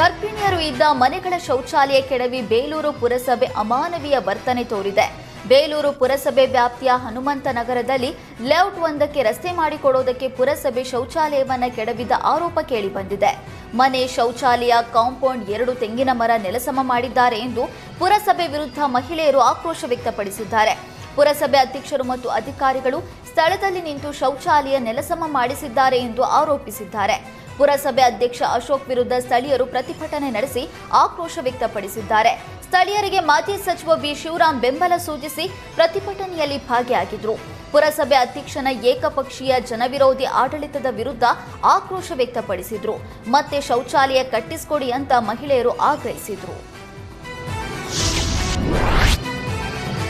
ಗರ್ಭಿಣಿಯರು ಇದ್ದ ಮನೆಗಳ ಶೌಚಾಲಯ ಕೆಡವಿ ಬೇಲೂರು ಪುರಸಭೆ ಅಮಾನವೀಯ ವರ್ತನೆ ತೋರಿದೆ. ಬೇಲೂರು ಪುರಸಭೆ ವ್ಯಾಪ್ತಿಯ ಹನುಮಂತ ನಗರದಲ್ಲಿ ಲೇಔಟ್ ಒಂದಕ್ಕೆ ರಸ್ತೆ ಮಾಡಿಕೊಡೋದಕ್ಕೆ ಪುರಸಭೆ ಶೌಚಾಲಯವನ್ನು ಕೆಡವಿದ ಆರೋಪ ಕೇಳಿಬಂದಿದೆ. ಮನೆ, ಶೌಚಾಲಯ, ಕಾಂಪೌಂಡ್ ಎರಡು ತೆಂಗಿನ ಮರ ನೆಲಸಮ ಮಾಡಿದ್ದಾರೆ ಎಂದು ಪುರಸಭೆ ವಿರುದ್ಧ ಮಹಿಳೆಯರು ಆಕ್ರೋಶ ವ್ಯಕ್ತಪಡಿಸಿದ್ದಾರೆ. ಪುರಸಭೆ ಅಧ್ಯಕ್ಷರು ಮತ್ತು ಅಧಿಕಾರಿಗಳು ಸ್ಥಳದಲ್ಲಿ ನಿಂತು ಶೌಚಾಲಯ ನೆಲಸಮ ಮಾಡಿಸಿದ್ದಾರೆ ಎಂದು ಆರೋಪಿಸಿದ್ದಾರೆ. ಪುರಸಭೆ ಅಧ್ಯಕ್ಷ ಅಶೋಕ್ ವಿರುದ್ಧ ಸ್ಥಳೀಯರು ಪ್ರತಿಭಟನೆ ನಡೆಸಿ ಆಕ್ರೋಶ ವ್ಯಕ್ತಪಡಿಸಿದ್ದಾರೆ. ಸ್ಥಳೀಯರಿಗೆ ಮಾಜಿ ಸಚಿವ ಬಿ ಶಿವರಾಮ್ ಬೆಂಬಲ ಸೂಚಿಸಿ ಪ್ರತಿಭಟನೆಯಲ್ಲಿ ಭಾಗಿಯಾಗಿದ್ರು. ಪುರಸಭೆ ಅಧ್ಯಕ್ಷನ ಏಕಪಕ್ಷೀಯ ಜನವಿರೋಧಿ ಆಡಳಿತದ ವಿರುದ್ಧ ಆಕ್ರೋಶ ವ್ಯಕ್ತಪಡಿಸಿದ್ರು. ಮತ್ತೆ ಶೌಚಾಲಯ ಕಟ್ಟಿಸಿಕೊಡಿ ಅಂತ ಮಹಿಳೆಯರು ಆಗ್ರಹಿಸಿದ್ರು.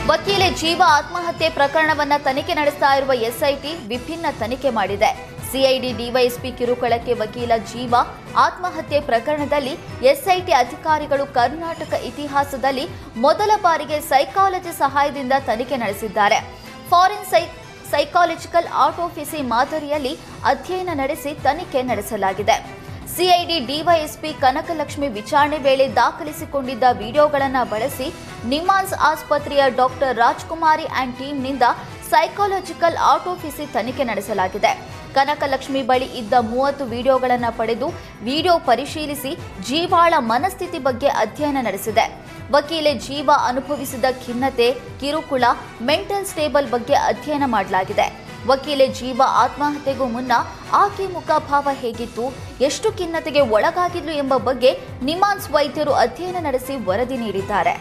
ವಕೀಲೆ ಜೀವ ಆತ್ಮಹತ್ಯೆ ಪ್ರಕರಣವನ್ನ ತನಿಖೆ ನಡೆಸ್ತಾ ಇರುವ ಎಸ್ಐಟಿ ವಿಭಿನ್ನ ತನಿಖೆ ಮಾಡಿದೆ. ಸಿಐಡಿ ಡಿವೈಎಸ್ಪಿ ಕಿರುಕುಳಕ್ಕೆ ವಕೀಲ ಜೀವ ಆತ್ಮಹತ್ಯೆ ಪ್ರಕರಣದಲ್ಲಿ ಎಸ್ಐಟಿ ಅಧಿಕಾರಿಗಳು ಕರ್ನಾಟಕ ಇತಿಹಾಸದಲ್ಲಿ ಮೊದಲ ಬಾರಿಗೆ ಸೈಕಾಲಜಿ ಸಹಾಯದಿಂದ ತನಿಖೆ ನಡೆಸಿದ್ದಾರೆ. ಫಾರಿನ್ ಸೈ, ಸೈಕಾಲಜಿಕಲ್ ಆಟೋಫಿಸಿ ಮಾದರಿಯಲ್ಲಿ ಅಧ್ಯಯನ ನಡೆಸಿ ತನಿಖೆ ನಡೆಸಲಾಗಿದೆ. ಸಿಐಡಿ ಡಿವೈಎಸ್ಪಿ ಕನಕಲಕ್ಷ್ಮಿ ವಿಚಾರಣೆ ವೇಳೆ ದಾಖಲಿಸಿಕೊಂಡಿದ್ದ ವಿಡಿಯೋಗಳನ್ನು ಬಳಸಿ ನಿಮಾನ್ಸ್ ಆಸ್ಪತ್ರೆಯ ಡಾಕ್ಟರ್ ರಾಜ್ಕುಮಾರಿ ಆ್ಯಂಡ್ ಟೀಮ್ನಿಂದ ಸೈಕಾಲಜಿಕಲ್ ಆಟೋಫಿಸಿ ತನಿಖೆ ನಡೆಸಲಾಗಿದೆ. ಕನಕಲಕ್ಷ್ಮಿ ಬಳಿ ಇದ್ದ ಮೂವತ್ತು ವಿಡಿಯೋಗಳನ್ನು ಪಡೆದು ವಿಡಿಯೋ ಪರಿಶೀಲಿಸಿ ಜೀವಾಳ ಮನಸ್ಥಿತಿ ಬಗ್ಗೆ ಅಧ್ಯಯನ ನಡೆಸಿದೆ. ವಕೀಲೆ ಜೀವ ಅನುಭವಿಸಿದ ಖಿನ್ನತೆ, ಕಿರುಕುಳ, ಮೆಂಟಲ್ ಸ್ಟೇಬಲ್ ಬಗ್ಗೆ ಅಧ್ಯಯನ ಮಾಡಲಾಗಿದೆ. ವಕೀಲೆ ಜೀವ ಆತ್ಮಹತ್ಯೆಗೂ ಮುನ್ನ ಆಕೆ ಮುಖಭಾವ ಹೇಗಿತ್ತು, ಎಷ್ಟು ಖಿನ್ನತೆಗೆ ಒಳಗಾಗಿದ್ಲು ಎಂಬ ಬಗ್ಗೆ ನಿಮಾನ್ಸ್ ವೈದ್ಯರು ಅಧ್ಯಯನ ನಡೆಸಿ ವರದಿ ನೀಡಿದ್ದಾರೆ.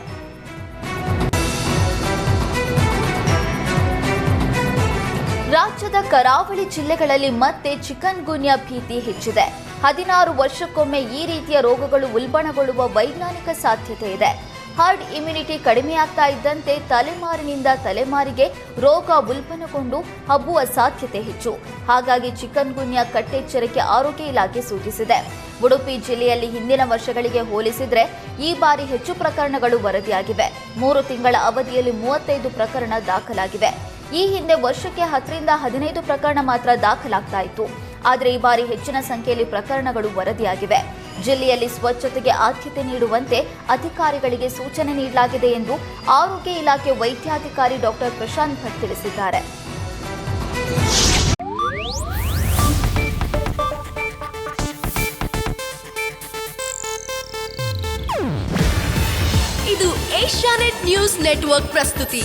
ರಾಜ್ಯದ ಕರಾವಳಿ ಜಿಲ್ಲೆಗಳಲ್ಲಿ ಮತ್ತೆ ಚಿಕನ್ ಗುನ್ಯಾ ಭೀತಿ ಹೆಚ್ಚಿದೆ. ಹದಿನಾರು ವರ್ಷಕ್ಕೊಮ್ಮೆ ಈ ರೀತಿಯ ರೋಗಗಳು ಉಲ್ಬಣಗೊಳ್ಳುವ ವೈಜ್ಞಾನಿಕ ಸಾಧ್ಯತೆ ಇದೆ. ಹಾರ್ಡ್ ಇಮ್ಯುನಿಟಿ ಕಡಿಮೆಯಾಗ್ತಾ ಇದ್ದಂತೆ ತಲೆಮಾರಿನಿಂದ ತಲೆಮಾರಿಗೆ ರೋಗ ಉಲ್ಬಣಗೊಂಡು ಹಬ್ಬುವ ಸಾಧ್ಯತೆ ಹೆಚ್ಚು. ಹಾಗಾಗಿ ಚಿಕನ್ ಗುನ್ಯಾ ಕಟ್ಟೆಚ್ಚರಿಕೆ ಆರೋಗ್ಯ ಇಲಾಖೆ ಸೂಚಿಸಿದೆ. ಉಡುಪಿ ಜಿಲ್ಲೆಯಲ್ಲಿ ಹಿಂದಿನ ವರ್ಷಗಳಿಗೆ ಹೋಲಿಸಿದರೆ ಈ ಬಾರಿ ಹೆಚ್ಚು ಪ್ರಕರಣಗಳು ವರದಿಯಾಗಿವೆ. ಮೂರು ತಿಂಗಳ ಅವಧಿಯಲ್ಲಿ ಮೂವತ್ತೈದು ಪ್ರಕರಣ ದಾಖಲಾಗಿವೆ. ಈ ಹಿಂದೆ ವರ್ಷಕ್ಕೆ ಹತ್ತರಿಂದ ಹದಿನೈದು ಪ್ರಕರಣ ಮಾತ್ರ ದಾಖಲಾಗ್ತಾ ಇತ್ತು ಆದರೆ ಈ ಬಾರಿ ಹೆಚ್ಚಿನ ಸಂಖ್ಯೆಯಲ್ಲಿ ಪ್ರಕರಣಗಳು ವರದಿಯಾಗಿವೆ. ಜಿಲ್ಲೆಯಲ್ಲಿ ಸ್ವಚ್ಛತೆಗೆ ಆದ್ಯತೆ ನೀಡುವಂತೆ ಅಧಿಕಾರಿಗಳಿಗೆ ಸೂಚನೆ ನೀಡಲಾಗಿದೆ ಎಂದು ಆರೋಗ್ಯ ಇಲಾಖೆ ವೈದ್ಯಾಧಿಕಾರಿ ಡಾಕ್ಟರ್ ಪ್ರಶಾಂತ್ ಭಟ್ ತಿಳಿಸಿದ್ದಾರೆ. ಇದು ಏಷ್ಯಾನೆಟ್ ನ್ಯೂಸ್ ನೆಟ್ವರ್ಕ್ ಪ್ರಸ್ತುತಿ.